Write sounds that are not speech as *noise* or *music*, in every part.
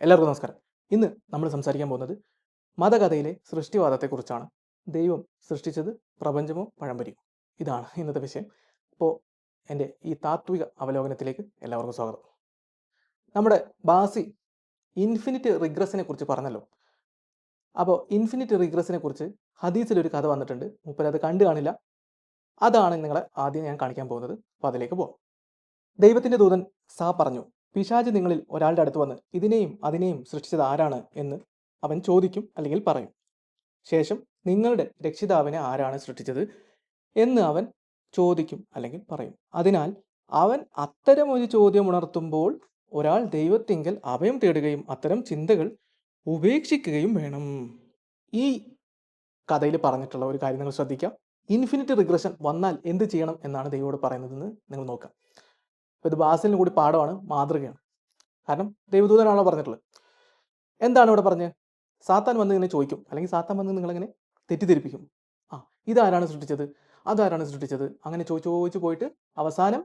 എല്ലാവർക്കും നമസ്കാരം. ഇന്ന് നമ്മൾ സംസാരിക്കാൻ പോകുന്നത് മതകഥയിലെ സൃഷ്ടിവാദത്തെക്കുറിച്ചാണ്. ദൈവം സൃഷ്ടിച്ചത് പ്രപഞ്ചമോ പഴംപരിയോ. ഇതാണ് ഇന്നത്തെ വിഷയം. അപ്പോൾ എന്റെ ഈ താത്വിക അവലോകനത്തിലേക്ക് എല്ലാവർക്കും സ്വാഗതം. നമ്മുടെ ബാസി ഇൻഫിനിറ്റ് റിഗ്രസിനെ കുറിച്ച് പറഞ്ഞല്ലോ. അപ്പോൾ ഇൻഫിനിറ്റ് റിഗ്രസിനെ കുറിച്ച് ഹദീസിലൊരു കഥ വന്നിട്ടുണ്ട്. മുപ്പരത് കണ്ടു കാണില്ല. അതാണ് നിങ്ങളെ ആദ്യം ഞാൻ കാണിക്കാൻ പോകുന്നത്. അപ്പോൾ അതിലേക്ക് പോകാം ദൈവത്തിന്റെ ദൂതൻ സാ പറഞ്ഞു പിശാജ് നിങ്ങളിൽ ഒരാളുടെ അടുത്ത് വന്ന് ഇതിനെയും അതിനെയും സൃഷ്ടിച്ചത് ആരാണ്? എന്ന് അവൻ ചോദിക്കും അല്ലെങ്കിൽ പറയും. ശേഷം നിങ്ങളുടെ രക്ഷിതാവിനെ ആരാണ് സൃഷ്ടിച്ചത്? എന്ന് അവൻ ചോദിക്കും അല്ലെങ്കിൽ പറയും. അതിനാൽ അവൻ അത്തരമൊരു ചോദ്യം ഉണർത്തുമ്പോൾ ഒരാൾ ദൈവത്തിങ്കൽ അഭയം തേടുകയും അത്തരം ചിന്തകൾ ഉപേക്ഷിക്കുകയും വേണം. ഈ കഥയിൽ പറഞ്ഞിട്ടുള്ള ഒരു കാര്യം നിങ്ങൾ ശ്രദ്ധിക്കാം ഇൻഫിനിറ്റ് റിഗ്രഷൻ വന്നാൽ എന്ത് ചെയ്യണം എന്നാണ് ദൈവോട് പറയുന്നതെന്ന് നിങ്ങൾ നോക്കാം അപ്പോൾ ഇത് ബാസിലിന് കൂടി പാഠമാണ് മാതൃകയാണ്. കാരണം ദൈവദൂതനാണല്ലോ പറഞ്ഞിട്ടുള്ളത്. എന്താണ് ഇവിടെ പറഞ്ഞത് സാത്താൻ വന്ന് ഇങ്ങനെ ചോദിക്കും. അല്ലെങ്കിൽ സാത്താൻ വന്ന് നിങ്ങളിങ്ങനെ തെറ്റിദ്ധരിപ്പിക്കും? ആ ഇതാരാണ് സൃഷ്ടിച്ചത്? അതാരാണ് സൃഷ്ടിച്ചത്? അങ്ങനെ ചോദിച്ചു ചോദിച്ചു പോയിട്ട് അവസാനം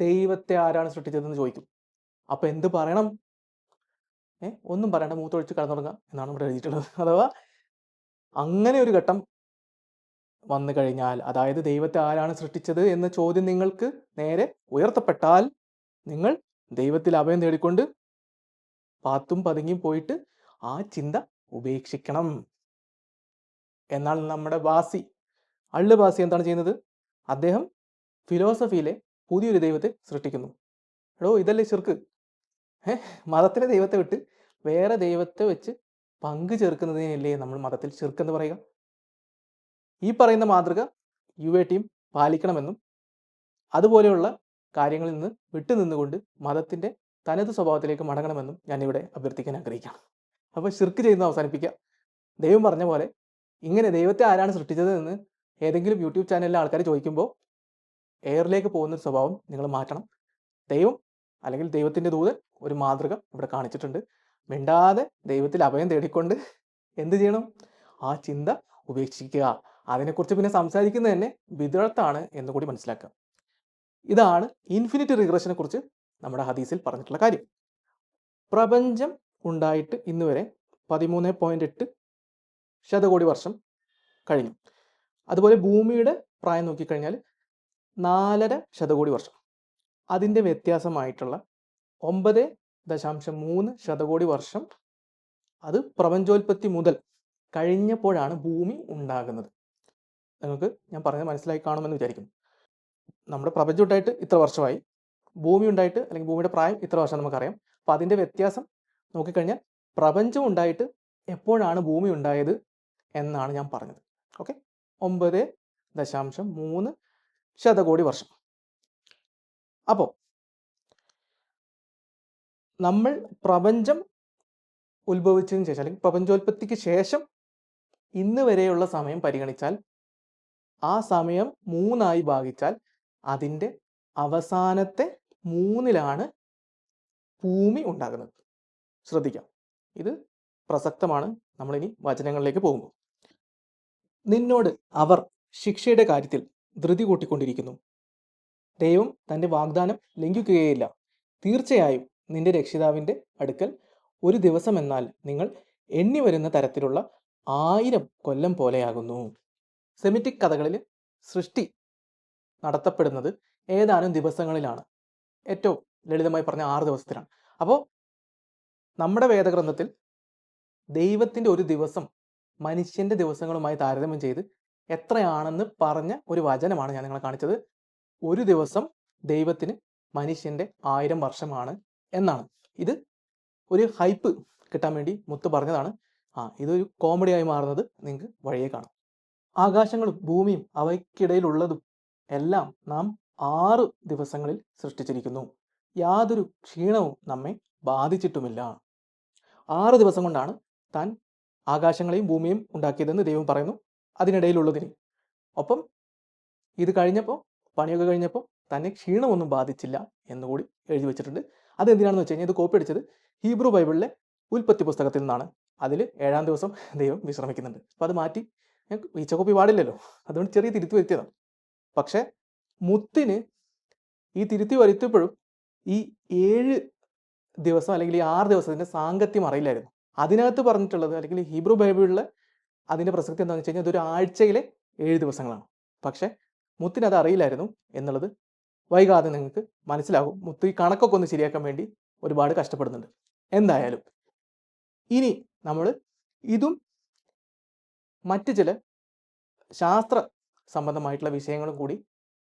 ദൈവത്തെ ആരാണ് സൃഷ്ടിച്ചതെന്ന് ചോദിക്കും. അപ്പോൾ എന്ത് പറയണം? ഏ ഒന്നും പറയണ്ട. മൂത്തൊഴിച്ച് കടന്നുറങ്ങുക എന്നാണ് ഇവിടെ എഴുതിയിട്ടുള്ളത്. *laughs* അഥവാ അങ്ങനെ ഒരു ഘട്ടം വന്നു കഴിഞ്ഞാൽ അതായത് ദൈവത്തെ ആരാണ് സൃഷ്ടിച്ചത് എന്ന ചോദ്യം നിങ്ങൾക്ക് നേരെ ഉയർത്തപ്പെട്ടാൽ നിങ്ങൾ ദൈവത്തിൽ അഭയം തേടിക്കൊണ്ട് പാത്തും പതുങ്ങിയും പോയിട്ട് ആ ചിന്ത ഉപേക്ഷിക്കണം. എന്നാൽ നമ്മുടെ വാസി അള്ളു വാസി എന്താണ് ചെയ്യുന്നത്? അദ്ദേഹം ഫിലോസഫിയിലെ പുതിയൊരു ദൈവത്തെ സൃഷ്ടിക്കുന്നു. എടോ ഇതല്ലേ ചെറുക്ക്? ഏ മതത്തിലെ ദൈവത്തെ വിട്ട് വേറെ ദൈവത്തെ വെച്ച് പങ്കു ചേർക്കുന്നതിനല്ലേ നമ്മൾ മതത്തിൽ ചെറുക്കെന്ന് പറയുക? ഈ പറയുന്ന മാതൃക യു എ ടീം പാലിക്കണമെന്നും അതുപോലെയുള്ള കാര്യങ്ങളിൽ നിന്ന് വിട്ടുനിന്നുകൊണ്ട് മതത്തിന്റെ തനത് സ്വഭാവത്തിലേക്ക് മടങ്ങണമെന്നും ഞാനിവിടെ അഭ്യർത്ഥിക്കാൻ ആഗ്രഹിക്കുകയാണ്. അപ്പോൾ ഷിർക്ക് ചെയ്യുന്ന അവസാനിപ്പിക്കുക. ദൈവം പറഞ്ഞ പോലെ ഇങ്ങനെ ദൈവത്തെ ആരാണ് സൃഷ്ടിച്ചത് എന്ന് ഏതെങ്കിലും യൂട്യൂബ് ചാനലിലെ ആൾക്കാർ ചോദിക്കുമ്പോൾ എയറിലേക്ക് പോകുന്ന ഒരു സ്വഭാവം നിങ്ങൾ മാറ്റണം. ദൈവം അല്ലെങ്കിൽ ദൈവത്തിന്റെ ദൂതൻ ഒരു മാതൃക ഇവിടെ കാണിച്ചിട്ടുണ്ട്. മിണ്ടാതെ ദൈവത്തിൽ അഭയം തേടിക്കൊണ്ട് എന്ത് ചെയ്യണം? ആ ചിന്ത ഉപേക്ഷിക്കുക. അതിനെക്കുറിച്ച് പിന്നെ സംസാരിക്കുന്നത് തന്നെ വിദഗ്ധാണ് എന്ന് കൂടി മനസ്സിലാക്കാം ഇതാണ് ഇൻഫിനിറ്റ് റിഗ്രഷനെ കുറിച്ച് നമ്മുടെ ഹദീസിൽ പറഞ്ഞിട്ടുള്ള കാര്യം. പ്രപഞ്ചം ഉണ്ടായിട്ട് ഇന്ന് വരെ പതിമൂന്ന് പോയിന്റ് എട്ട് ശതകോടി വർഷം കഴിഞ്ഞു. അതുപോലെ ഭൂമിയുടെ പ്രായം നോക്കിക്കഴിഞ്ഞാൽ നാലര ശതകോടി വർഷം. അതിന്റെ വ്യത്യാസമായിട്ടുള്ള ഒമ്പത് ദശാംശം മൂന്ന് ശതകോടി വർഷം അത് പ്രപഞ്ചോൽപത്തി മുതൽ കഴിഞ്ഞപ്പോഴാണ് ഭൂമി ഉണ്ടാകുന്നത്. നിങ്ങൾക്ക് ഞാൻ പറഞ്ഞത് മനസ്സിലായി കാണുമെന്ന് വിചാരിക്കുന്നു. നമ്മുടെ പ്രപഞ്ചം ഉണ്ടായിട്ട് ഇത്ര വർഷമായി. ഭൂമി ഉണ്ടായിട്ട് അല്ലെങ്കിൽ ഭൂമിയുടെ പ്രായം ഇത്ര വർഷം നമുക്കറിയാം. അപ്പം അതിന്റെ വ്യത്യാസം നോക്കിക്കഴിഞ്ഞാൽ പ്രപഞ്ചം ഉണ്ടായിട്ട് എപ്പോഴാണ് ഭൂമി ഉണ്ടായത് എന്നാണ് ഞാൻ പറഞ്ഞത്. ഓക്കെ? ഒമ്പത് ദശാംശം മൂന്ന് ശതകോടി വർഷം. അപ്പോൾ നമ്മൾ പ്രപഞ്ചം ഉത്ഭവിച്ചതിന് ശേഷം അല്ലെങ്കിൽ പ്രപഞ്ചോൽപത്തിക്ക് ശേഷം ഇന്ന് വരെയുള്ള സമയം പരിഗണിച്ചാൽ ആ സമയം മൂന്നായി ഭാഗിച്ചാൽ അതിന്റെ അവസാനത്തെ മൂന്നിലാണ് ഭൂമി ഉണ്ടാകുന്നത്. ശ്രദ്ധിക്കാം. ഇത് പ്രസക്തമാണ്. നമ്മളിനി വചനങ്ങളിലേക്ക് പോകുമ്പോൾ നിന്നോട് അവർ ശിക്ഷയുടെ കാര്യത്തിൽ ധൃതി കൂട്ടിക്കൊണ്ടിരിക്കുന്നു. ദൈവം തന്റെ വാഗ്ദാനം ലംഘിക്കുകയില്ല തീർച്ചയായും നിന്റെ രക്ഷിതാവിന്റെ അടുക്കൽ ഒരു ദിവസം എന്നാൽ നിങ്ങൾ എണ്ണി വരുന്ന തരത്തിലുള്ള ആയിരം കൊല്ലം പോലെയാകുന്നു. സെമിറ്റിക് കഥകളിൽ സൃഷ്ടി നടത്തപ്പെടുന്നത് ഏതാനും ദിവസങ്ങളിലാണ്. ഏറ്റവും ലളിതമായി പറഞ്ഞ ആറ് ദിവസത്തിലാണ്. അപ്പോൾ നമ്മുടെ വേദഗ്രന്ഥത്തിൽ ദൈവത്തിന്റെ ഒരു ദിവസം മനുഷ്യന്റെ ദിവസങ്ങളുമായി താരതമ്യം ചെയ്ത് എത്രയാണെന്ന് പറഞ്ഞ ഒരു വചനമാണ് ഞാൻ നിങ്ങളെ കാണിച്ചത്. ഒരു ദിവസം ദൈവത്തിന് മനുഷ്യന്റെ ആയിരം വർഷമാണ് എന്നാണ്. ഇത് ഒരു ഹൈപ്പ് കിട്ടാൻ വേണ്ടി മുത്ത് പറഞ്ഞതാണ്. ആ ഇതൊരു കോമഡിയായി മാറുന്നത് നിങ്ങൾക്ക് വഴിയെ കാണാം. ആകാശങ്ങളും ഭൂമിയും അവയ്ക്കിടയിലുള്ളതും എല്ലാം നാം ആറ് ദിവസങ്ങളിൽ സൃഷ്ടിച്ചിരിക്കുന്നു. യാതൊരു ക്ഷീണവും നമ്മെ ബാധിച്ചിട്ടുമില്ല. ആറ് ദിവസം കൊണ്ടാണ് താൻ ആകാശങ്ങളെയും ഭൂമിയും ഉണ്ടാക്കിയതെന്ന് ദൈവം പറയുന്നു. അതിനിടയിലുള്ളതിന്. ഒപ്പം ഇത് കഴിഞ്ഞപ്പോൾ പണിയൊക്കെ കഴിഞ്ഞപ്പോൾ തന്നെ ക്ഷീണമൊന്നും ബാധിച്ചില്ല എന്നുകൂടി എഴുതി വെച്ചിട്ടുണ്ട്. അതെന്തിനാണെന്ന് വെച്ച് കഴിഞ്ഞാൽ ഇത് കോപ്പി അടിച്ചത് ഹീബ്രു ബൈബിളിലെ ഉൽപ്പത്തി പുസ്തകത്തിൽ നിന്നാണ്. അതിൽ ഏഴാം ദിവസം ദൈവം വിശ്രമിക്കുന്നുണ്ട്. അപ്പോൾ അത് മാറ്റി ഈച്ച കോപ്പി പാടില്ലല്ലോ. അതുകൊണ്ട് ചെറിയ തിരുത്തി വരുത്തിയതാണ് പക്ഷേ മുത്തിന് ഈ തിരുത്തി വരുത്തിയപ്പോഴും ഈ ഏഴ് ദിവസം അല്ലെങ്കിൽ ഈ ആറ് ദിവസത്തിന്റെ സാങ്കത്യം അറിയില്ലായിരുന്നു. അതിനകത്ത് പറഞ്ഞിട്ടുള്ളത് അല്ലെങ്കിൽ ഹീബ്രു ബൈബിളിലെ അതിന്റെ പ്രസക്തി എന്താണെന്ന് വെച്ച് കഴിഞ്ഞാൽ ഇതൊരു ആഴ്ചയിലെ ഏഴ് ദിവസങ്ങളാണ്. പക്ഷെ മുത്തിന് അത് അറിയില്ലായിരുന്നു എന്നുള്ളത് വൈകാതെ നിങ്ങൾക്ക് മനസ്സിലാകും. മുത്ത് ഈ കണക്കൊക്കെ ഒന്ന് ശരിയാക്കാൻ വേണ്ടി ഒരുപാട് കഷ്ടപ്പെടുന്നുണ്ട്. എന്തായാലും ഇനി നമ്മൾ ഇതും മറ്റ് ചില ശാസ്ത്ര സംബന്ധമായിട്ടുള്ള വിഷയങ്ങളും കൂടി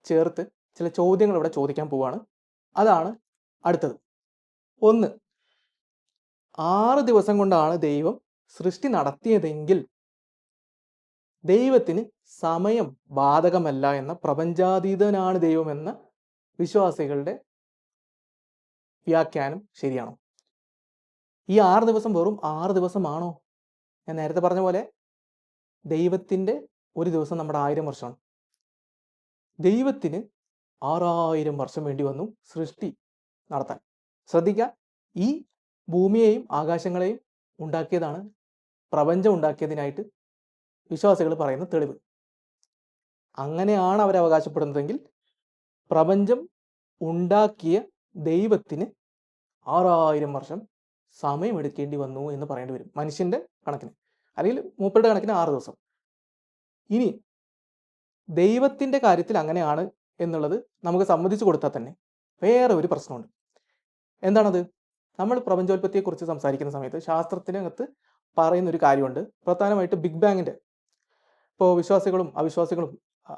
ചേർത്ത് ചില ചോദ്യങ്ങൾ ഇവിടെ ചോദിക്കാൻ പോവാണ്. അതാണ് അടുത്തത്. ഒന്ന് ആറ് ദിവസം കൊണ്ടാണ് ദൈവം സൃഷ്ടി നടത്തിയതെങ്കിൽ ദൈവത്തിന് സമയം ബാധകമല്ല എന്ന പ്രപഞ്ചാതീതനാണ് ദൈവമെന്ന വിശ്വാസികളുടെ വ്യാഖ്യാനം ശരിയാണോ? ഈ ആറ് ദിവസം വെറും ആറ് ദിവസമാണോ? ഞാൻ നേരത്തെ പറഞ്ഞ പോലെ ദൈവത്തിന്റെ ഒരു ദിവസം നമ്മുടെ ആയിരം വർഷമാണ്. ദൈവത്തിന് ആറായിരം വർഷം വേണ്ടി വന്നു സൃഷ്ടി നടത്താൻ. ശ്രദ്ധിക്കുക ഈ ഭൂമിയെയും ആകാശങ്ങളെയും ഉണ്ടാക്കിയതാണ് പ്രപഞ്ചം ഉണ്ടാക്കിയതിനായിട്ട് വിശ്വാസികൾ പറയുന്ന തെളിവ്. അങ്ങനെയാണ് അവർ പ്രപഞ്ചം ഉണ്ടാക്കിയ ദൈവത്തിന് ആറായിരം വർഷം സമയമെടുക്കേണ്ടി വന്നു എന്ന് പറയേണ്ടി വരും മനുഷ്യന്റെ കണക്കിന്. അല്ലെങ്കിൽ മൂപ്പരുടെ കണക്കിന് ആറ് ദിവസം. ഇനി ദൈവത്തിന്റെ കാര്യത്തിൽ അങ്ങനെയാണ് എന്നുള്ളത് നമുക്ക് സമ്മതിച്ചു കൊടുത്താൽ തന്നെ വേറെ ഒരു പ്രശ്നമുണ്ട്. എന്താണത്? നമ്മൾ പ്രപഞ്ചോൽപത്തിയെക്കുറിച്ച് സംസാരിക്കുന്ന സമയത്ത് ശാസ്ത്രത്തിനകത്ത് പറയുന്ന ഒരു കാര്യമുണ്ട്. പ്രധാനമായിട്ട് ബിഗ് ബാങ്ങിന്റെ ഇപ്പോൾ വിശ്വാസികളും അവിശ്വാസികളും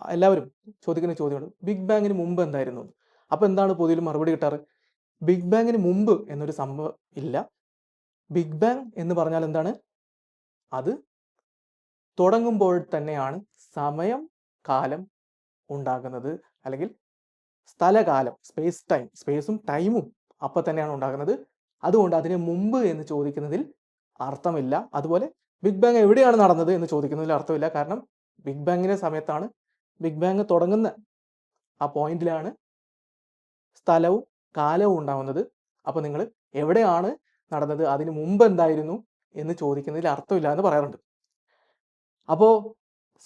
എല്ലാവരും ചോദിക്കുന്ന ചോദ്യമാണ് ബിഗ് ബാങ്ങിന് മുമ്പ് എന്തായിരുന്നു? അപ്പോൾ എന്താണ് പൊതുവിൽ മറുപടി കിട്ടാറ്? ബിഗ് ബാങ്ങിന് മുമ്പ് എന്നൊരു സംഭവം ഇല്ല. ബിഗ് ബാങ് എന്ന് പറഞ്ഞാൽ എന്താണ്? അത് തുടങ്ങുമ്പോൾ തന്നെയാണ് സമയം കാലം ഉണ്ടാകുന്നത്. അല്ലെങ്കിൽ സ്ഥലകാലം സ്പേസ് ടൈം സ്പേസും ടൈമും അപ്പൊ തന്നെയാണ് ഉണ്ടാകുന്നത്. അതുകൊണ്ട് അതിന് മുമ്പ് എന്ന് ചോദിക്കുന്നതിൽ അർത്ഥമില്ല. അതുപോലെ ബിഗ് ബാങ് എവിടെയാണ് നടന്നത് എന്ന് ചോദിക്കുന്നതിൽ അർത്ഥമില്ല. കാരണം ബിഗ് ബാങ്ങിന്റെ സമയത്താണ് ബിഗ് ബാങ് തുടങ്ങുന്ന ആ പോയിന്റിലാണ് സ്ഥലവും കാലവും ഉണ്ടാവുന്നത് അപ്പോൾ നിങ്ങൾ എവിടെയാണ് നടന്നത്? അതിന് മുമ്പ് എന്തായിരുന്നു? എന്ന് ചോദിക്കുന്നതിൽ അർത്ഥമില്ല എന്ന് പറയാറുണ്ട്. അപ്പോൾ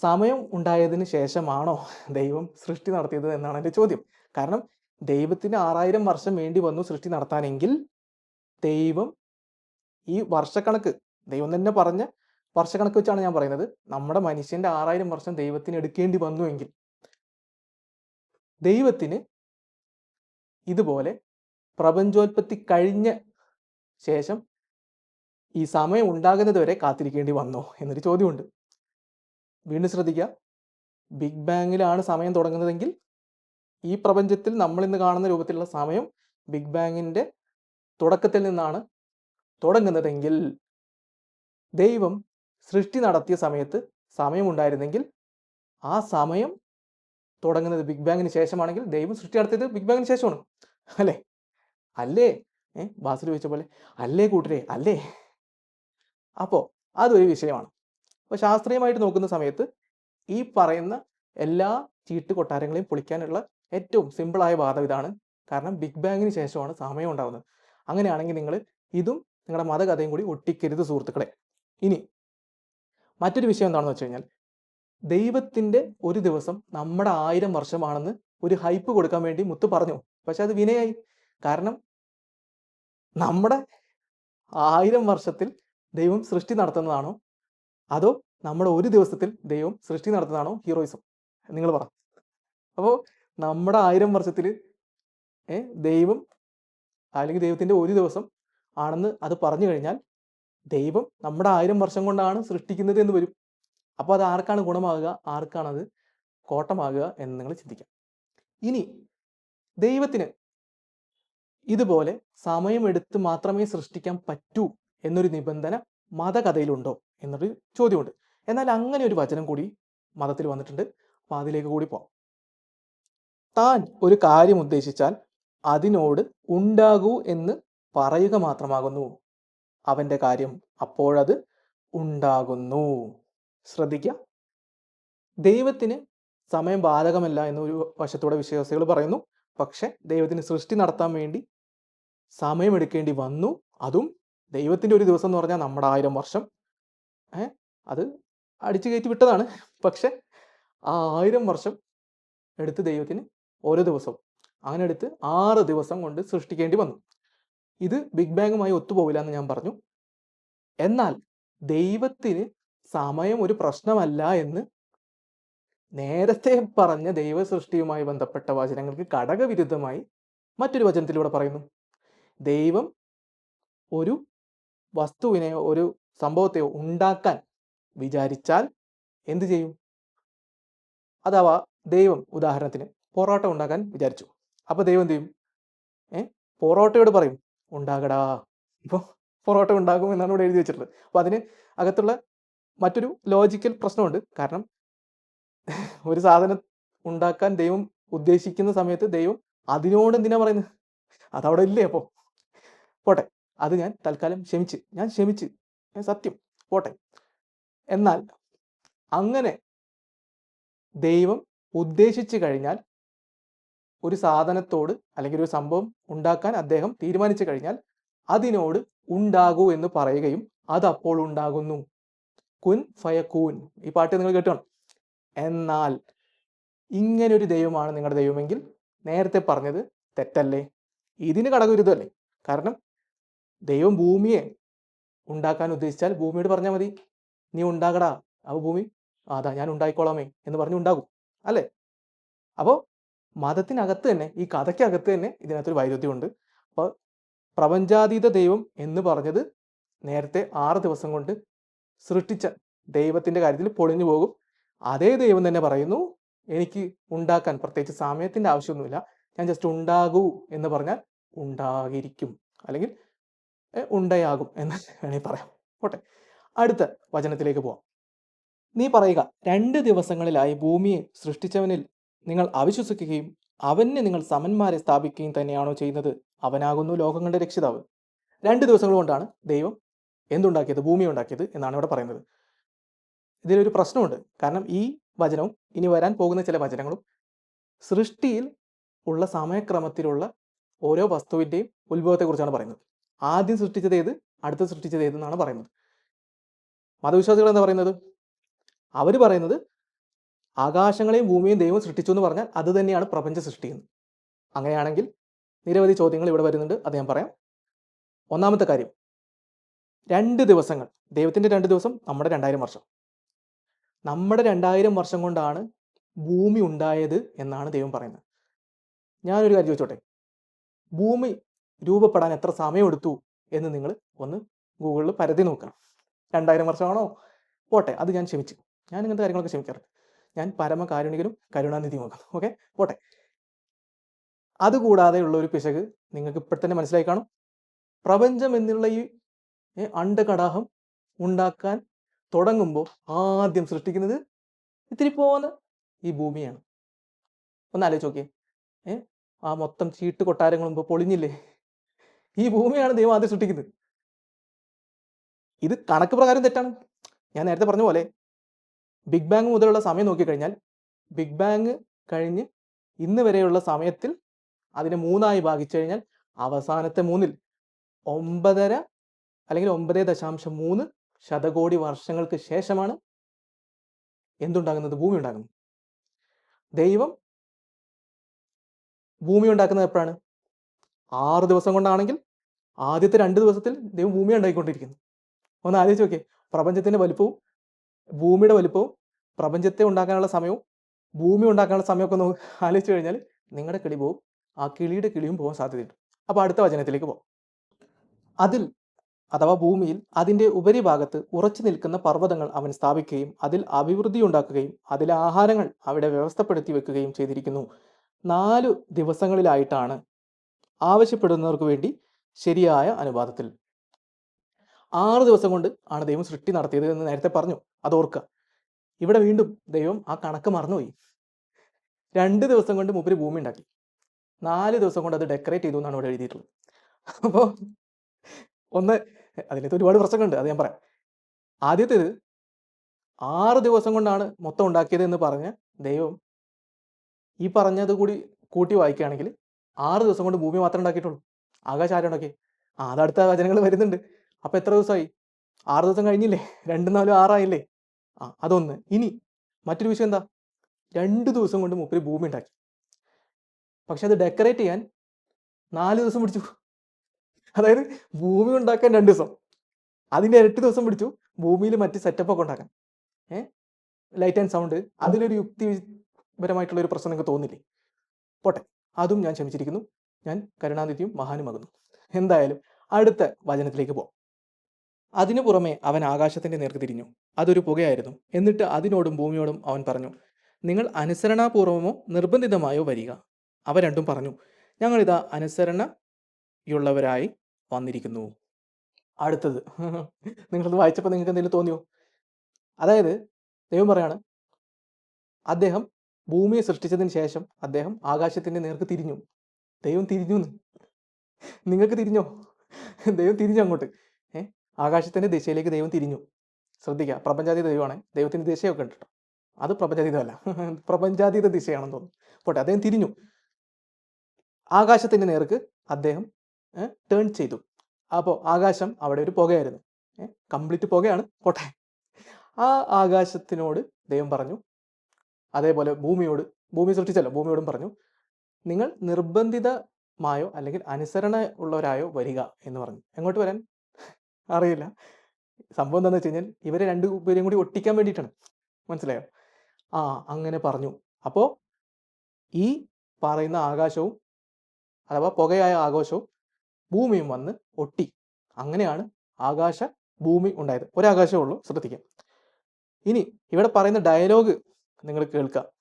സമയം ഉണ്ടായതിന് ശേഷമാണോ ദൈവം സൃഷ്ടി നടത്തിയത് എന്നാണ് എന്റെ ചോദ്യം. കാരണം ദൈവത്തിന് ആറായിരം വർഷം വേണ്ടി വന്നു സൃഷ്ടി നടത്താനെങ്കിൽ ദൈവം ഈ വർഷക്കണക്ക് ദൈവം തന്നെ പറഞ്ഞ വർഷക്കണക്ക് വെച്ചാണ് ഞാൻ പറയുന്നത്. നമ്മുടെ മനുഷ്യന്റെ ആറായിരം വർഷം ദൈവത്തിന് എടുക്കേണ്ടി വന്നുവെങ്കിൽ ദൈവത്തിന് ഇതുപോലെ പ്രപഞ്ചോൽപത്തി കഴിഞ്ഞ ശേഷം ഈ സമയം ഉണ്ടാകുന്നത് വരെ കാത്തിരിക്കേണ്ടി വന്നോ എന്നൊരു ചോദ്യമുണ്ട്. വീണ്ടും ശ്രദ്ധിക്കുക ബിഗ് ബാങ്ങിലാണ് സമയം തുടങ്ങുന്നതെങ്കിൽ ഈ പ്രപഞ്ചത്തിൽ നമ്മൾ ഇന്ന് കാണുന്ന രൂപത്തിലുള്ള സമയം ബിഗ് ബാങ്ങിന്റെ തുടക്കത്തിൽ നിന്നാണ് തുടങ്ങുന്നതെങ്കിൽ ദൈവം സൃഷ്ടി നടത്തിയ സമയത്ത് സമയമുണ്ടായിരുന്നെങ്കിൽ ആ സമയം തുടങ്ങുന്നത് ബിഗ് ബാങ്ങിന് ശേഷമാണെങ്കിൽ ദൈവം സൃഷ്ടി നടത്തിയത് ബിഗ് ബാങ്ങിന് ശേഷമാണ്. അല്ലേ? അല്ലേ? ഏഹ് ബാസിൽ ചോദിച്ച പോലെ. അല്ലേ കൂട്ടരെ? അല്ലേ? അപ്പോൾ അതൊരു വിഷയമാണ്. അപ്പോൾ ശാസ്ത്രീയമായിട്ട് നോക്കുന്ന സമയത്ത് ഈ പറയുന്ന എല്ലാ ചീട്ട് കൊട്ടാരങ്ങളെയും പൊളിക്കാനുള്ള ഏറ്റവും സിമ്പിളായ വാദം ഇതാണ്. കാരണം ബിഗ് ബാങ്ങിന് ശേഷമാണ് സമയം ഉണ്ടാകുന്നത് അങ്ങനെയാണെങ്കിൽ നിങ്ങൾ ഇതും നിങ്ങളുടെ മതകഥയും കൂടി ഒട്ടിക്കരുത് സുഹൃത്തുക്കളെ. ഇനി മറ്റൊരു വിഷയം എന്താണെന്ന് വെച്ച് കഴിഞ്ഞാൽ ദൈവത്തിന്റെ ഒരു ദിവസം നമ്മുടെ ആയിരം വർഷമാണെന്ന് ഒരു ഹൈപ്പ് കൊടുക്കാൻ വേണ്ടി മുത്ത് പറഞ്ഞു. പക്ഷെ അത് വിനയായി. കാരണം നമ്മുടെ ആയിരം വർഷത്തിൽ ദൈവം സൃഷ്ടി നടത്തുന്നതാണോ? അതോ നമ്മുടെ ഒരു ദിവസത്തിൽ ദൈവം സൃഷ്ടി നടത്തുന്നതാണോ? ഹീറോയിസം. നിങ്ങൾ പറ. അപ്പോൾ നമ്മുടെ ആയിരം വർഷത്തിൽ ദൈവം അല്ലെങ്കിൽ ദൈവത്തിന്റെ ഒരു ദിവസം ആണെന്ന് അത് പറഞ്ഞു കഴിഞ്ഞാൽ ദൈവം നമ്മുടെ ആയിരം വർഷം കൊണ്ടാണ് സൃഷ്ടിക്കുന്നത് എന്ന് വരും. അപ്പോൾ അത് ആർക്കാണ് ഗുണമാകുക? ആർക്കാണത് കോട്ടമാകുക എന്ന് നിങ്ങൾ ചിന്തിക്കാം. ഇനി ദൈവത്തിന് ഇതുപോലെ സമയമെടുത്ത് മാത്രമേ സൃഷ്ടിക്കാൻ പറ്റൂ എന്നൊരു നിബന്ധന മതകഥയിലുണ്ടോ എന്നൊരു ചോദ്യമുണ്ട്. എന്നാൽ അങ്ങനെ ഒരു വചനം കൂടി മതത്തിൽ വന്നിട്ടുണ്ട്. അപ്പൊ അതിലേക്ക് കൂടി പോവാം. താൻ ഒരു കാര്യം ഉദ്ദേശിച്ചാൽ അതിനോട് ഉണ്ടാകൂ എന്ന് പറയുക മാത്രമാകുന്നു. അവന്റെ കാര്യം അപ്പോഴത് ഉണ്ടാകുന്നു. ശ്രദ്ധിക്കുക ദൈവത്തിന് സമയം ബാധകമല്ല എന്നൊരു വശത്തോടെ വിശ്വാസികൾ പറയുന്നു. പക്ഷെ ദൈവത്തിന് സൃഷ്ടി നടത്താൻ വേണ്ടി സമയമെടുക്കേണ്ടി വന്നു. അതും ദൈവത്തിന്റെ ഒരു ദിവസം എന്ന് പറഞ്ഞാൽ നമ്മുടെ ആയിരം വർഷം. അത് അടിച്ചു കയറ്റി വിട്ടതാണ്. പക്ഷെ ആ ആയിരം വർഷം എടുത്ത് ദൈവത്തിന് ഓരോ ദിവസവും. അങ്ങനെ എടുത്ത് ആറ് ദിവസം കൊണ്ട് സൃഷ്ടിക്കേണ്ടി വന്നു. ഇത് ബിഗ് ബാങ്ങുമായി ഒത്തുപോകില്ല എന്ന് ഞാൻ പറഞ്ഞു. എന്നാൽ ദൈവത്തിന് സമയം ഒരു പ്രശ്നമല്ല എന്ന് നേരത്തെ പറഞ്ഞ ദൈവ സൃഷ്ടിയുമായി ബന്ധപ്പെട്ട വചനങ്ങൾക്ക് ഘടകവിരുദ്ധമായി മറ്റൊരു വചനത്തിലൂടെ പറയുന്നു. ദൈവം ഒരു വസ്തുവിനെയോ ഒരു സംഭവത്തെയോ ഉണ്ടാക്കാൻ വിചാരിച്ചാൽ എന്തു ചെയ്യും? അഥവാ ദൈവം ഉദാഹരണത്തിന് പൊറോട്ട ഉണ്ടാക്കാൻ വിചാരിച്ചു. അപ്പോൾ ദൈവം എന്ത് ചെയ്യും? ഏ? പൊറോട്ടയോട് പറയും ഉണ്ടാകടാ ഇപ്പോൾ പൊറോട്ട ഉണ്ടാകും എന്നാണ് ഇവിടെ എഴുതി വെച്ചിട്ടുള്ളത്. അപ്പോൾ അതിന് അകത്തുള്ള മറ്റൊരു ലോജിക്കൽ പ്രശ്നമുണ്ട്. കാരണം ഒരു സാധനം ഉണ്ടാക്കാൻ ദൈവം ഉദ്ദേശിക്കുന്ന സമയത്ത് ദൈവം അതിനോട് എന്തിനാ പറയുന്നത്? അതവിടെ ഇല്ലേ അപ്പോൾ പോട്ടെ. അത് ഞാൻ തൽക്കാലം ക്ഷമിച്ച് ഞാൻ ക്ഷമിച്ച് ഞാൻ സത്യം പോട്ടെ. എന്നാൽ അങ്ങനെ ദൈവം ഉദ്ദേശിച്ചു കഴിഞ്ഞാൽ ഒരു സാധനത്തോട് അല്ലെങ്കിൽ ഒരു സംഭവം ഉണ്ടാക്കാൻ അദ്ദേഹം തീരുമാനിച്ചു കഴിഞ്ഞാൽ അതിനോട് ഉണ്ടാകൂ എന്ന് പറയുകയും അത് അപ്പോൾ ഉണ്ടാകുന്നു. കുൻ ഫയക്കൂൻ. ഈ പാട്ട് നിങ്ങൾ കേട്ടോ എന്നാൽ ഇങ്ങനൊരു ദൈവമാണ് നിങ്ങളുടെ ദൈവമെങ്കിൽ നേരത്തെ പറഞ്ഞത് തെറ്റല്ലേ? ഇതിന് കടകുരുതല്ലേ? കാരണം ദൈവം ഭൂമിയെ ഉണ്ടാക്കാൻ ഉദ്ദേശിച്ചാൽ ഭൂമിയോട് പറഞ്ഞാൽ മതി. നീ ഉണ്ടാകടാ. അപ്പോൾ ഭൂമി "ആ, അതാ ഞാൻ ഉണ്ടായിക്കോളാമേ എന്ന് പറഞ്ഞ് ഉണ്ടാകും. അല്ലേ? അപ്പോൾ മതത്തിനകത്ത് തന്നെ ഈ കഥയ്ക്കകത്ത് തന്നെ ഇതിനകത്തൊരു വൈരുദ്ധ്യമുണ്ട്. അപ്പോൾ പ്രപഞ്ചാതീത ദൈവം എന്ന് പറഞ്ഞത് നേരത്തെ ആറ് ദിവസം കൊണ്ട് സൃഷ്ടിച്ച ദൈവത്തിന്റെ കാര്യത്തിൽ പൊളിഞ്ഞു പോകും. അതേ ദൈവം തന്നെ പറയുന്നു എനിക്ക് ഉണ്ടാക്കാൻ പ്രത്യേകിച്ച് സമയത്തിന്റെ ആവശ്യമൊന്നുമില്ല. ഞാൻ ജസ്റ്റ് ഉണ്ടാകൂ എന്ന് പറഞ്ഞാൽ ഉണ്ടാകിരിക്കും. അല്ലെങ്കിൽ ഉണ്ടയാകും എന്ന് വേണമെങ്കിൽ പറയാം. ഓട്ടെ അടുത്ത വചനത്തിലേക്ക് പോവാം. നീ പറയുക രണ്ട് ദിവസങ്ങളിലായി ഭൂമിയെ സൃഷ്ടിച്ചവനിൽ നിങ്ങൾ അവിശ്വസിക്കുകയും അവന് നിങ്ങൾ സമന്മാരെ സ്ഥാപിക്കുകയും തന്നെയാണോ ചെയ്യുന്നത്? അവനാകുന്നു ലോകങ്ങളുടെ രക്ഷിതാവ്. രണ്ട് ദിവസങ്ങൾ കൊണ്ടാണ് ദൈവം എന്തുണ്ടാക്കിയത്? ഭൂമി ഉണ്ടാക്കിയത് എന്നാണ് ഇവിടെ പറയുന്നത്. ഇതിലൊരു പ്രശ്നമുണ്ട്. കാരണം ഈ വചനവും ഇനി വരാൻ പോകുന്ന ചില വചനങ്ങളും സൃഷ്ടിയിൽ ഉള്ള സമയക്രമത്തിലുള്ള ഓരോ വസ്തുവിന്റെയും ഉത്ഭവത്തെക്കുറിച്ചാണ് പറയുന്നത്. ആദ്യം സൃഷ്ടിച്ചത് ഏത്? അടുത്ത സൃഷ്ടിച്ചത് ഏത് എന്നാണ് പറയുന്നത്. മതവിശ്വാസികൾ എന്താ പറയുന്നത്? അവർ പറയുന്നത് ആകാശങ്ങളെയും ഭൂമിയും ദൈവം സൃഷ്ടിച്ചു എന്ന് പറഞ്ഞാൽ അത് തന്നെയാണ് പ്രപഞ്ച എന്ന് അങ്ങനെയാണെങ്കിൽ നിരവധി ചോദ്യങ്ങൾ ഇവിടെ വരുന്നുണ്ട്. അത് ഞാൻ പറയാം. ഒന്നാമത്തെ കാര്യം. രണ്ട് ദിവസങ്ങൾ. ദൈവത്തിന്റെ രണ്ട് ദിവസം നമ്മുടെ രണ്ടായിരം വർഷം. നമ്മുടെ രണ്ടായിരം വർഷം കൊണ്ടാണ് ഭൂമി ഉണ്ടായത് എന്നാണ് ദൈവം പറയുന്നത്. ഞാനൊരു കാര്യം ചോദിച്ചോട്ടെ? ഭൂമി രൂപപ്പെടാൻ എത്ര സമയമെടുത്തു എന്ന് നിങ്ങൾ ഒന്ന് ഗൂഗിളിൽ പരതി നോക്കണം. രണ്ടായിരം വർഷമാണോ? പോട്ടെ അത് ഞാൻ ക്ഷമിച്ചു. ഞാൻ ഇങ്ങനത്തെ കാര്യങ്ങളൊക്കെ ക്ഷമിക്കാറുണ്ട്. ഞാൻ പരമകാരുണികനും കരുണാനിധിയുമാക്കാം ഓക്കെ? പോട്ടെ. അതുകൂടാതെ ഉള്ള ഒരു പിശക് നിങ്ങൾക്ക് ഇപ്പോൾ തന്നെ മനസ്സിലായി കാണും. പ്രപഞ്ചം എന്നുള്ള ഈ അണ്ടകടാഹം ഉണ്ടാക്കാൻ തുടങ്ങുമ്പോൾ ആദ്യം സൃഷ്ടിക്കുന്നത് ഇത്തിരി പോകുന്ന ഈ ഭൂമിയാണ്. ഒന്ന് ആലോചിച്ച് നോക്കിയേ. ഏ ആ മൊത്തം ചീട്ട് കൊട്ടാരങ്ങളും ഇപ്പോൾ പൊളിഞ്ഞില്ലേ? ഈ ഭൂമിയാണ് ദൈവം ആദ്യം സൃഷ്ടിക്കുന്നത്. ഇത് കണക്ക് പ്രകാരം തെറ്റാണ്. ഞാൻ നേരത്തെ പറഞ്ഞ പോലെ ബിഗ് ബാങ് മുതലുള്ള സമയം നോക്കിക്കഴിഞ്ഞാൽ ബിഗ് ബാങ് കഴിഞ്ഞ് ഇന്ന് വരെയുള്ള സമയത്തിൽ അതിനെ മൂന്നായി ഭാഗിച്ചു കഴിഞ്ഞാൽ അവസാനത്തെ മൂന്നിൽ ഒമ്പതര അല്ലെങ്കിൽ ഒമ്പത് ദശാംശം മൂന്ന് ശതകോടി വർഷങ്ങൾക്ക് ശേഷമാണ് എന്തുണ്ടാകുന്നത്? ഭൂമി ഉണ്ടാകുന്നത്. ദൈവം ഭൂമി ഉണ്ടാക്കുന്നത് എപ്പോഴാണ്? ആറ് ദിവസം കൊണ്ടാണെങ്കിൽ ആദ്യത്തെ രണ്ട് ദിവസത്തിൽ ദൈവം ഭൂമി ഉണ്ടായിക്കൊണ്ടിരിക്കുന്നു. ഒന്ന് ആലോചിച്ച് നോക്കിയേ. പ്രപഞ്ചത്തിന്റെ വലുപ്പവും ഭൂമിയുടെ വലുപ്പവും പ്രപഞ്ചത്തെ ഉണ്ടാക്കാനുള്ള സമയവും ഭൂമി ഉണ്ടാക്കാനുള്ള സമയമൊക്കെ ഒന്ന് ആലോചിച്ച് കഴിഞ്ഞാൽ നിങ്ങളുടെ കിളി പോവും ആ കിളിയുടെ കിളിയും പോകാൻ സാധ്യതയുണ്ട്. അപ്പോൾ അടുത്ത വചനത്തിലേക്ക് പോകാം അതിൽ അഥവാ ഭൂമിയിൽ അതിന്റെ ഉപരിഭാഗത്ത് ഉറച്ചു നിൽക്കുന്ന പർവതങ്ങൾ അവൻ സ്ഥാപിക്കുകയും അതിൽ അഭിവൃദ്ധി ഉണ്ടാക്കുകയും അതിലെ ആഹാരങ്ങൾ അവിടെ വ്യവസ്ഥപ്പെടുത്തി വെക്കുകയും ചെയ്തിരിക്കുന്നു. നാലു ദിവസങ്ങളിലായിട്ടാണ് ആവശ്യപ്പെടുന്നവർക്ക് വേണ്ടി ശരിയായ അനുപാതത്തിൽ. ആറ് ദിവസം കൊണ്ട് ആണ് ദൈവം സൃഷ്ടി നടത്തിയത് എന്ന് നേരത്തെ പറഞ്ഞു. അത് ഓർക്കുക. ഇവിടെ വീണ്ടും ദൈവം ആ കണക്ക് മറന്നുപോയി. രണ്ട് ദിവസം കൊണ്ട് മുപ്പര് ഭൂമി ഉണ്ടാക്കി. നാല് ദിവസം കൊണ്ട് അത് ഡെക്കറേറ്റ് ചെയ്തു എന്നാണ് ഇവിടെ എഴുതിയിട്ടുള്ളത്. അപ്പോൾ ഒന്ന് അതിനകത്ത് ഒരുപാട് പ്രശ്നങ്ങളുണ്ട്. അത് ഞാൻ പറയാം. ആദ്യത്തേത് ആറ് ദിവസം കൊണ്ടാണ് മൊത്തം ഉണ്ടാക്കിയത് എന്ന് പറഞ്ഞ് ദൈവം ഈ പറഞ്ഞത് കൂടി കൂട്ടി വായിക്കുകയാണെങ്കിൽ ആറ് ദിവസം കൊണ്ട് ഭൂമി മാത്രമേ ഉണ്ടാക്കിയിട്ടുള്ളൂ. ആകാശം ആരും ഉണ്ടാക്കി ആ അതടുത്ത വചനങ്ങൾ വരുന്നുണ്ട്. അപ്പൊ എത്ര ദിവസമായി? ആറ് ദിവസം കഴിഞ്ഞില്ലേ? രണ്ടും നാലും ആറായില്ലേ? ആ അതൊന്ന്. ഇനി മറ്റൊരു വിഷയം എന്താ? രണ്ട് ദിവസം കൊണ്ട് മുപ്പര് ഭൂമി ഉണ്ടാക്കി. പക്ഷെ അത് ഡെക്കറേറ്റ് ചെയ്യാൻ നാല് ദിവസം പിടിച്ചു. അതായത് ഭൂമി ഉണ്ടാക്കാൻ രണ്ട് ദിവസം. അതിന്റെ ഇരട്ടി ദിവസം പിടിച്ചു ഭൂമിയിൽ മറ്റ് സെറ്റപ്പ് ഒക്കെ ഉണ്ടാക്കാൻ. ഏ? ലൈറ്റ് ആൻഡ് സൗണ്ട് അതിലൊരു യുക്തിപരമായിട്ടുള്ള ഒരു പ്രശ്നം നിങ്ങൾക്ക് തോന്നില്ലേ? പോട്ടെ. അതും ഞാൻ ക്ഷമിച്ചിരിക്കുന്നു. ഞാൻ കരുണാനിധിയും മഹാനുമാകുന്നു. എന്തായാലും അടുത്ത വചനത്തിലേക്ക് പോകാം. അതിനു പുറമെ അവൻ ആകാശത്തിന്റെ നേർക്ക് തിരിഞ്ഞു. അതൊരു പുകയായിരുന്നു. എന്നിട്ട് അതിനോടും ഭൂമിയോടും അവൻ പറഞ്ഞു നിങ്ങൾ അനുസരണാപൂർവമോ നിർബന്ധിതമായോ വരിക? അവ രണ്ടും പറഞ്ഞു ഞങ്ങളിതാ അനുസരണയുള്ളവരായി വന്നിരിക്കുന്നു. അടുത്തത്. നിങ്ങളത് വായിച്ചപ്പോൾ നിങ്ങൾക്ക് എന്തെങ്കിലും തോന്നിയോ? അതായത് ദൈവം പറയാണ് അദ്ദേഹം ഭൂമിയെ സൃഷ്ടിച്ചതിന് ശേഷം അദ്ദേഹം ആകാശത്തിന്റെ നേർക്ക് തിരിഞ്ഞു. ദൈവം തിരിഞ്ഞു. നിങ്ങൾക്ക് തിരിഞ്ഞോ? ദൈവം തിരിഞ്ഞു അങ്ങോട്ട്. ഏ? ആകാശത്തിന്റെ ദിശയിലേക്ക് ദൈവം തിരിഞ്ഞു. ശ്രദ്ധിക്കുക പ്രപഞ്ചാതീത ദൈവമാണ്. ദൈവത്തിന്റെ ദിശയൊക്കെ ഉണ്ട് അത് പ്രപഞ്ചാതീതമല്ല. പ്രപഞ്ചാതീത ദിശയാണെന്ന് തോന്നുന്നു. പോട്ടെ അദ്ദേഹം തിരിഞ്ഞു. ആകാശത്തിന്റെ നേർക്ക് അദ്ദേഹം ടേൺ ചെയ്തു. അപ്പോൾ ആകാശം അവിടെ ഒരു പുകയായിരുന്നു. കംപ്ലീറ്റ് പുകയാണ്. പോട്ടെ. ആ ആകാശത്തിനോട് ദൈവം പറഞ്ഞു അതേപോലെ ഭൂമിയോട് ഭൂമി സൃഷ്ടിച്ചല്ലോ ഭൂമിയോടും പറഞ്ഞു നിങ്ങൾ നിർബന്ധിതമായോ അല്ലെങ്കിൽ അനുസരണ ഉള്ളവരായോ വരിക എന്ന് പറഞ്ഞു. എങ്ങോട്ട് വരാൻ? അറിയില്ല. സംഭവം എന്താണെന്ന് വെച്ച് കഴിഞ്ഞാൽ ഇവരെ രണ്ട് പേരും കൂടി ഒട്ടിക്കാൻ വേണ്ടിയിട്ടാണ്. മനസ്സിലായോ? ആ അങ്ങനെ പറഞ്ഞു. അപ്പോൾ ഈ പറയുന്ന ആകാശവും അഥവാ പുകയായ ആകാശവും ഭൂമിയും വന്ന് ഒട്ടി. അങ്ങനെയാണ് ആകാശ ഭൂമി ഉണ്ടായത്. ഒരാകാശമേ ഉള്ളൂ ശ്രദ്ധിക്കാം. ഇനി ഇവിടെ പറയുന്ന ഡയലോഗ് നിങ്ങൾ കേൾക്കുക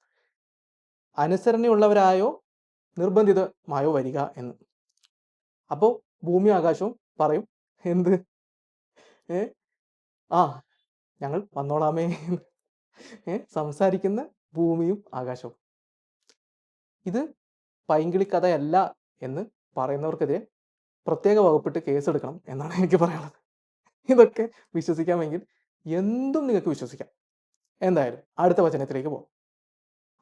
അനുസരണയുള്ളവരായോ നിർബന്ധിതമായോ വരിക എന്ന്. അപ്പോൾ ഭൂമി ആകാശവും പറയും എന്ത്? ഏ? ആ ഞങ്ങൾ വന്നോളാമേ സംസാരിക്കുന്ന ഭൂമിയും ആകാശവും. ഇത് പൈങ്കിളി കഥയല്ല എന്ന് പറയുന്നവർക്കെതിരെ പ്രത്യേക വകുപ്പിട്ട് കേസെടുക്കണം എന്നാണ് എനിക്ക് പറയാനുള്ളത്. ഇതൊക്കെ വിശ്വസിക്കാമെങ്കിൽ എന്തും നിങ്ങൾക്ക് വിശ്വസിക്കാം. എന്തായാലും അടുത്ത വചനത്തിലേക്ക് പോകും.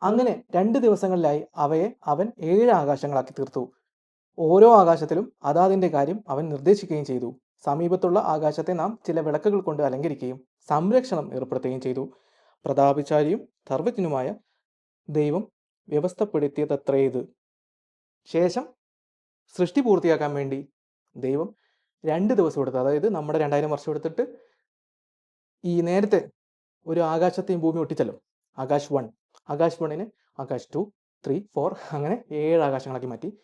അങ്ങനെ രണ്ട് ദിവസങ്ങളിലായി അവയെ അവൻ ഏഴ് ആകാശങ്ങളാക്കി തീർത്തു. ഓരോ ആകാശത്തിലും അതാതിന്റെ കാര്യം അവൻ നിർദ്ദേശിക്കുകയും ചെയ്തു. സമീപത്തുള്ള ആകാശത്തെ നാം ചില വിളക്കുകൾ കൊണ്ട് അലങ്കരിക്കുകയും സംരക്ഷണം ഏർപ്പെടുത്തുകയും ചെയ്തു. പ്രതാപിച്ചാരിയും സർവജ്ഞനുമായ ദൈവം വ്യവസ്ഥപ്പെടുത്തിയതത്രേ ഇത്. ശേഷം സൃഷ്ടി പൂർത്തിയാക്കാൻ വേണ്ടി ദൈവം രണ്ട് ദിവസം എടുത്തു. അതായത് നമ്മുടെ രണ്ടായിരം വർഷം എടുത്തിട്ട് ഈ നേരത്തെ ഒരു ആകാശത്തെയും ഭൂമി ഒട്ടിച്ചല്ലോ. ആകാശ് വൺ. ആകാശ് വണ്ണിന് ആകാശ് ടു ത്രീ ഫോർ അങ്ങനെ ഏഴ് ആകാശങ്ങളാക്കി മാറ്റി.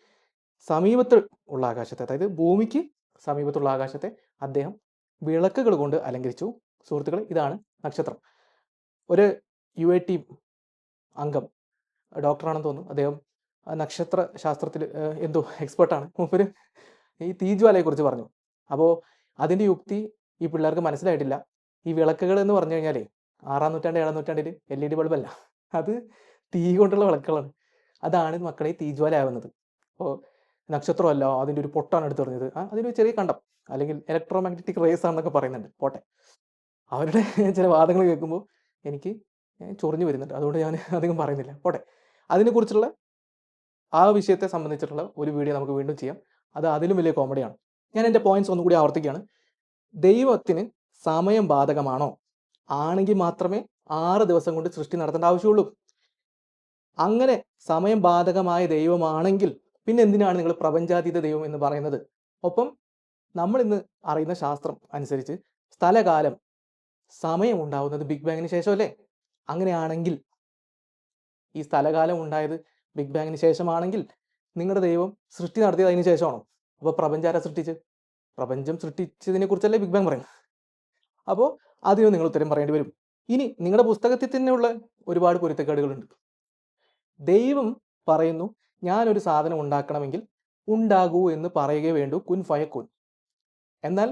സമീപത്ത് ഉള്ള ആകാശത്തെ അതായത് ഭൂമിക്ക് സമീപത്തുള്ള ആകാശത്തെ അദ്ദേഹം വിളക്കുകൾ കൊണ്ട് അലങ്കരിച്ചു. സുഹൃത്തുക്കൾ ഇതാണ് നക്ഷത്രം. ഒരു യു എ ടി അംഗം ഡോക്ടറാണെന്ന് തോന്നുന്നു. അദ്ദേഹം നക്ഷത്ര ശാസ്ത്രത്തിൽ എന്തോ എക്സ്പെർട്ടാണ് മൂപ്പര് ഈ തീജ്വാലയെക്കുറിച്ച് പറഞ്ഞു. അപ്പോൾ അതിന്റെ യുക്തി ഈ പിള്ളേർക്ക് മനസ്സിലായിട്ടില്ല. ഈ വിളക്കുകൾ എന്ന് പറഞ്ഞു കഴിഞ്ഞാലേ ആറാം നൂറ്റാണ്ട് ഏഴാം നൂറ്റാണ്ടിൽ എൽ ഇ ഡി ബൾബല്ല. അത് തീ കൊണ്ടുള്ള വിളക്കുകളാണ്. അതാണ് മക്കളെ തീജ്വാലയാവുന്നത് അപ്പോൾ നക്ഷത്രമല്ല അതിന്റെ ഒരു പൊട്ടാണ് എടുത്തു പറഞ്ഞത്. ആ ഒരു ചെറിയ കണ്ടം. അല്ലെങ്കിൽ ഇലക്ട്രോ മാഗ്നറ്റിക് റേസ് ആണെന്നൊക്കെ പറയുന്നുണ്ട്. പോട്ടെ. അവരുടെ *laughs* ചില വാദങ്ങൾ കേൾക്കുമ്പോൾ എനിക്ക് ചൊറിഞ്ഞു വരുന്നുണ്ട്. അതുകൊണ്ട് ഞാൻ അധികം പറയുന്നില്ല. പോട്ടെ. അതിനെക്കുറിച്ചുള്ള ആ വിഷയത്തെ സംബന്ധിച്ചിട്ടുള്ള ഒരു വീഡിയോ നമുക്ക് വീണ്ടും ചെയ്യാം. അത് അതിലും വലിയ കോമഡിയാണ് ഞാൻ എന്റെ പോയിന്റ്സ് ഒന്നുകൂടി ആവർത്തിക്കുകയാണ്. ദൈവത്തിന് സമയം ബാധകമാണോ? ആണെങ്കിൽ മാത്രമേ ആറ് ദിവസം കൊണ്ട് സൃഷ്ടി നടത്തേണ്ട ആവശ്യമുള്ളൂ. അങ്ങനെ സമയം ബാധകമായ ദൈവമാണെങ്കിൽ പിന്നെ എന്തിനാണ് നിങ്ങൾ പ്രപഞ്ചാതീത ദൈവം എന്ന് പറയുന്നത്? ഒപ്പം നമ്മൾ ഇന്ന് അറിയുന്ന ശാസ്ത്രം അനുസരിച്ച് സ്ഥലകാലം സമയം ഉണ്ടാവുന്നത് ബിഗ് ബാങ്ങിന് ശേഷമല്ലേ? അങ്ങനെയാണെങ്കിൽ ഈ സ്ഥലകാലം ഉണ്ടായത് ബിഗ് ബാങ്ങിന് ശേഷമാണെങ്കിൽ നിങ്ങളുടെ ദൈവം സൃഷ്ടി നടത്തിയത് അതിന് ശേഷമാണോ? അപ്പോൾ പ്രപഞ്ചം ആരാ സൃഷ്ടിച്ച് പ്രപഞ്ചം സൃഷ്ടിച്ചതിനെ കുറിച്ചല്ലേ ബിഗ് ബാങ് പറയുന്നത്. അപ്പോൾ അതിന് നിങ്ങൾ ഉത്തരം പറയേണ്ടി വരും. ഇനി നിങ്ങളുടെ പുസ്തകത്തിൽ തന്നെയുള്ള ഒരുപാട് പൊരുത്തക്കേടുകളുണ്ട്. ദൈവം പറയുന്നു ഞാനൊരു സാധനം ഉണ്ടാക്കണമെങ്കിൽ ഉണ്ടാകൂ എന്ന് പറയുകയേ വേണ്ടു കുൻ ഫയക്കുൻ എന്നാൽ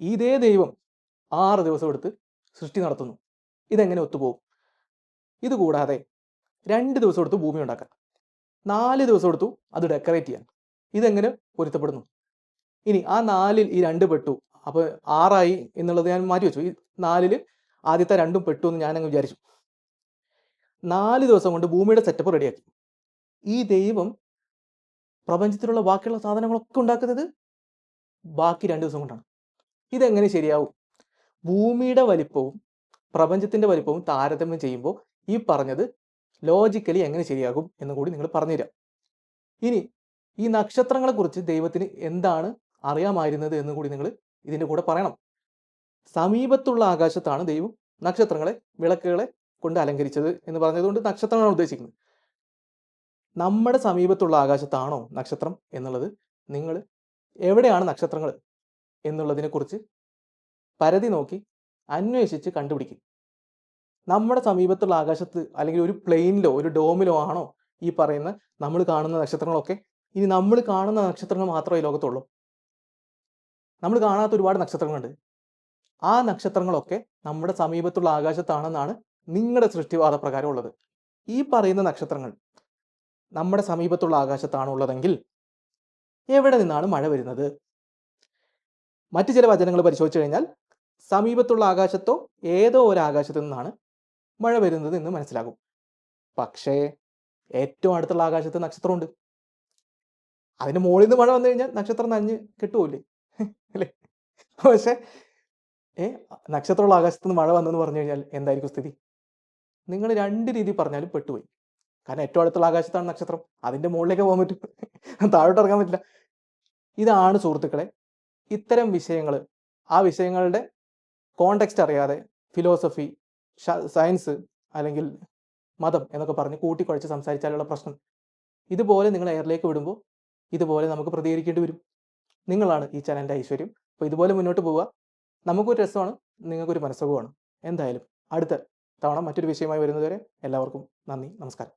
ഇതേ ദൈവം ആറ് ദിവസം എടുത്ത് സൃഷ്ടി നടത്തുന്നു. ഇതെങ്ങനെ ഒത്തുപോകും ഇതുകൂടാതെ രണ്ട് ദിവസം എടുത്തു ഭൂമി ഉണ്ടാക്കാൻ നാല് ദിവസം എടുത്തു അത് ഡെക്കറേറ്റ് ചെയ്യാൻ. ഇതെങ്ങനെ പൊരുത്തപ്പെടുന്നു? ഇനി ആ നാലിൽ ഈ രണ്ട് പെട്ടു അപ്പോൾ ആറായി എന്നുള്ളത് ഞാൻ മാറ്റി വെച്ചു. ഈ നാലിൽ ആദ്യത്തെ രണ്ടും പെട്ടു എന്ന് ഞാനങ്ങ് വിചാരിച്ചു. നാല് ദിവസം കൊണ്ട് ഭൂമിയുടെ സെറ്റപ്പ് റെഡിയാക്കി ഈ ദൈവം പ്രപഞ്ചത്തിലുള്ള ബാക്കിയുള്ള സാധനങ്ങളൊക്കെ ഉണ്ടാക്കുന്നത് ബാക്കി രണ്ട് ദിവസം കൊണ്ടാണ്. ഇതെങ്ങനെ ശരിയാവും? ഭൂമിയുടെ വലിപ്പവും പ്രപഞ്ചത്തിന്റെ വലിപ്പവും താരതമ്യം ചെയ്യുമ്പോൾ ഈ പറഞ്ഞത് ലോജിക്കലി എങ്ങനെ ശരിയാകും എന്ന് കൂടി നിങ്ങൾ പറഞ്ഞുതരാം. ഇനി ഈ നക്ഷത്രങ്ങളെക്കുറിച്ച് ദൈവത്തിന് എന്താണ് അറിയാമായിരുന്നത് എന്ന് കൂടി നിങ്ങൾ ഇതിന്റെ കൂടെ പറയണം. സമീപത്തുള്ള ആകാശത്താണ് ദൈവം നക്ഷത്രങ്ങളെ വിളക്കുകളെ കൊണ്ട് അലങ്കരിച്ചത് എന്ന് പറഞ്ഞതുകൊണ്ട് നക്ഷത്രങ്ങളാണ് ഉദ്ദേശിക്കുന്നത്. നമ്മുടെ സമീപത്തുള്ള ആകാശത്താണോ നക്ഷത്രം എന്നുള്ളത് നിങ്ങൾ എവിടെയാണ് നക്ഷത്രങ്ങൾ എന്നുള്ളതിനെക്കുറിച്ച് പരതി നോക്കി അന്വേഷിച്ച് കണ്ടുപിടിക്കും. നമ്മുടെ സമീപത്തുള്ള ആകാശത്ത് അല്ലെങ്കിൽ ഒരു പ്ലെയിനിലോ ഒരു ഡോമിലോ ആണോ ഈ പറയുന്ന നമ്മൾ കാണുന്ന നക്ഷത്രങ്ങളൊക്കെ? ഇനി നമ്മൾ കാണുന്ന നക്ഷത്രങ്ങൾ മാത്രമേ ലോകത്തുള്ളൂ. നമ്മൾ കാണാത്ത ഒരുപാട് നക്ഷത്രങ്ങളുണ്ട്. ആ നക്ഷത്രങ്ങളൊക്കെ നമ്മുടെ സമീപത്തുള്ള ആകാശത്താണെന്നാണ് നിങ്ങളുടെ സൃഷ്ടിവാദ പ്രകാരം ഉള്ളത് ഈ പറയുന്ന നക്ഷത്രങ്ങൾ നമ്മുടെ സമീപത്തുള്ള ആകാശത്താണുള്ളതെങ്കിൽ എവിടെ നിന്നാണ് മഴ വരുന്നത്? മറ്റു ചില വചനങ്ങൾ പരിശോധിച്ചു കഴിഞ്ഞാൽ സമീപത്തുള്ള ആകാശത്തോ ഏതോ ഒരു ആകാശത്തു നിന്നാണ് മഴ വരുന്നത് എന്ന് മനസ്സിലാകും. പക്ഷേ ഏറ്റവും അടുത്തുള്ള ആകാശത്ത് നക്ഷത്രമുണ്ട്. അതിന് മുകളിൽ നിന്ന് മഴ വന്നു കഴിഞ്ഞാൽ നക്ഷത്രം നനഞ്ഞ് കിട്ടുമല്ലേ അല്ലേ? പക്ഷെ ഏ നക്ഷത്രമുള്ള ആകാശത്ത് നിന്ന് മഴ വന്നെന്ന് പറഞ്ഞു കഴിഞ്ഞാൽ എന്തായിരിക്കും സ്ഥിതി? നിങ്ങൾ രണ്ട് രീതി പറഞ്ഞാലും പെട്ടുപോയി. കാരണം ഏറ്റവും അടുത്തുള്ള ആകാശത്താണ് നക്ഷത്രം. അതിന്റെ മുകളിലേക്ക് പോകാൻ പറ്റും. താഴോട്ട് ഇറങ്ങാൻ പറ്റില്ല. ഇതാണ് സുഹൃത്തുക്കളെ ഇത്തരം വിഷയങ്ങൾ. ആ വിഷയങ്ങളുടെ കോണ്ടെക്സ്റ്റ് അറിയാതെ ഫിലോസഫി സയൻസ് അല്ലെങ്കിൽ മതം എന്നൊക്കെ പറഞ്ഞ് കൂട്ടിക്കുഴച്ച് സംസാരിച്ചാലുള്ള പ്രശ്നം. ഇതുപോലെ നിങ്ങൾ എയറിലേക്ക് വിടുമ്പോൾ ഇതുപോലെ നമുക്ക് പ്രതികരിക്കേണ്ടി വരും. നിങ്ങളാണ് ഈ ചാനലിന്റെ ഐശ്വര്യം. അപ്പോൾ ഇതുപോലെ മുന്നോട്ട് പോവുക. നമുക്കൊരു രസമാണ് നിങ്ങൾക്കൊരു മനസ്സുഖമാണ് എന്തായാലും അടുത്ത തവണ മറ്റൊരു വിഷയമായി വരുന്നതുവരെ എല്ലാവർക്കും നന്ദി നമസ്കാരം.